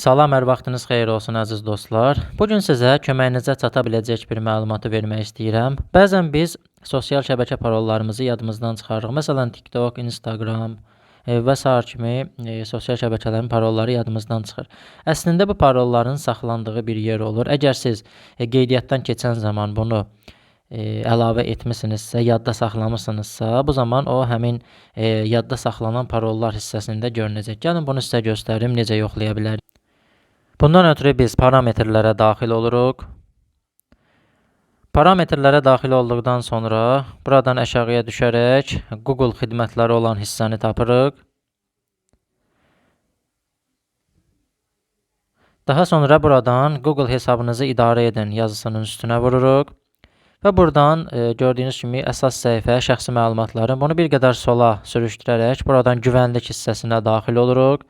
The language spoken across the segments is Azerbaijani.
Salam, hər vaxtınız xeyir olsun əziz dostlar. Bu gün sizə köməyinizə çata biləcək bir məlumatı vermək istəyirəm. Bəzən biz sosial şəbəkə parollarımızı yadımızdan çıxarırıq. Məsələn, TikTok, Instagram e, və sair kimi e, sosial şəbəkələrin parolları yadımızdan çıxır. Əslində bu parolların saxlandığı bir yer olur. Əgər siz e, qeydiyyatdan keçən zaman bunu e, əlavə etmisinizsə, yadda saxlamısınızsa, bu zaman o həmin e, yadda saxlanan parollar hissəsində görünəcək. Gəlin bunu sizə göstərim, necə yoxlaya bilərik. Bundan ötürü biz parametrlərə daxil oluruq. Parametrlərə daxil olduqdan sonra buradan aşağıya düşərək Google xidmətləri olan hissəni tapırıq. Daha sonra buradan Google hesabınızı idarə edin yazısının üstünə vururuq. Və buradan e, gördüyünüz kimi əsas səhifə, şəxsi məlumatların bunu bir qədər sola sürüşdürərək buradan güvənlik hissəsinə daxil oluruq.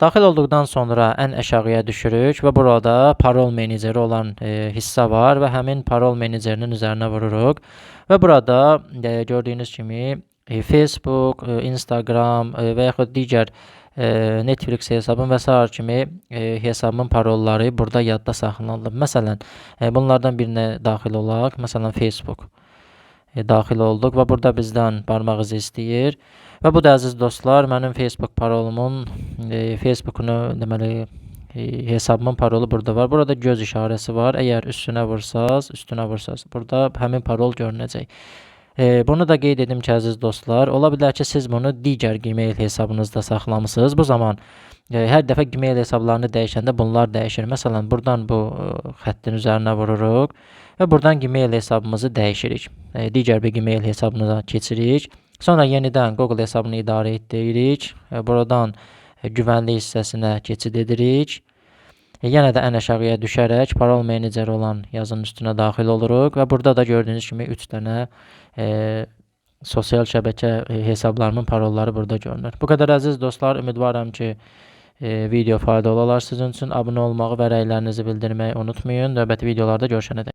Daxil olduqdan sonra ən aşağıya düşürük və burada parol meneceri olan e, hissə var və həmin parol menecerinin üzərinə vururuq. Və burada e, gördüyünüz kimi e, Facebook, e, Instagram e, və yaxud digər e, Netflix hesabım və sair kimi e, hesabımın parolları burada yadda saxlanılıb. Məsələn, e, bunlardan birinə daxil olaq. Məsələn, Facebook daxil olduq və burada bizdən barmaq izi istəyir. Və bu da əziz dostlar, mənim Facebook parolumun e, Facebookunu deməli e, hesabımın parolu burada var. Burada göz işarəsi var. Əgər üstünə vursaz, üstünə vursaz, burada həmin parol görünəcək. E, bunu da qeyd edim ki, əziz dostlar, ola bilər ki, siz bunu digər Gmail hesabınızda saxlamısınız. Bu zaman e, hər dəfə Gmail hesablarını dəyişəndə bunlar dəyişir. Məsələn, buradan bu e, xəttin üzərinə vururuq və buradan Gmail hesabımızı dəyişirik. E, digər bir Gmail hesabına keçirik. Sonra yenidən Google hesabını idarə et deyirik. E, buradan e, güvənlik hissəsinə keçid edirik. E, yenə də ən aşağıya düşərək parol meneceri olan yazının üstünə daxil oluruq və burada da gördüyünüz kimi 3 dənə e, sosial şəbəkə e, hesablarımın parolları burada görünür. Bu qədər əziz dostlar, ümidvaram ki, e, video faydalı olar sizin üçün. Abunə olmağı və rəylərinizi bildirməyi unutmayın. Növbəti videolarda görüşənədək.